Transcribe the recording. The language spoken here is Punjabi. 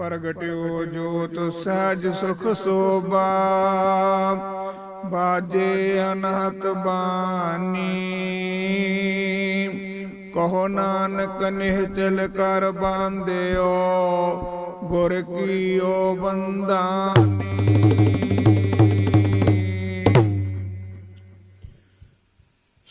ਪ੍ਰਗਟਿਓ ਜੋਤ ਸਹਿਜ ਸੁਖ ਸੋਭਾ। ਬਾਜੇ ਅਨਹਤ ਬਾਣੀ। ਕਹੋ ਨਾਨਕ ਨਿਹਚਲ ਕਰ ਬਾਂਧਿਓ, ਗੁਰ ਕੀਓ ਬੰਦਾਨੀ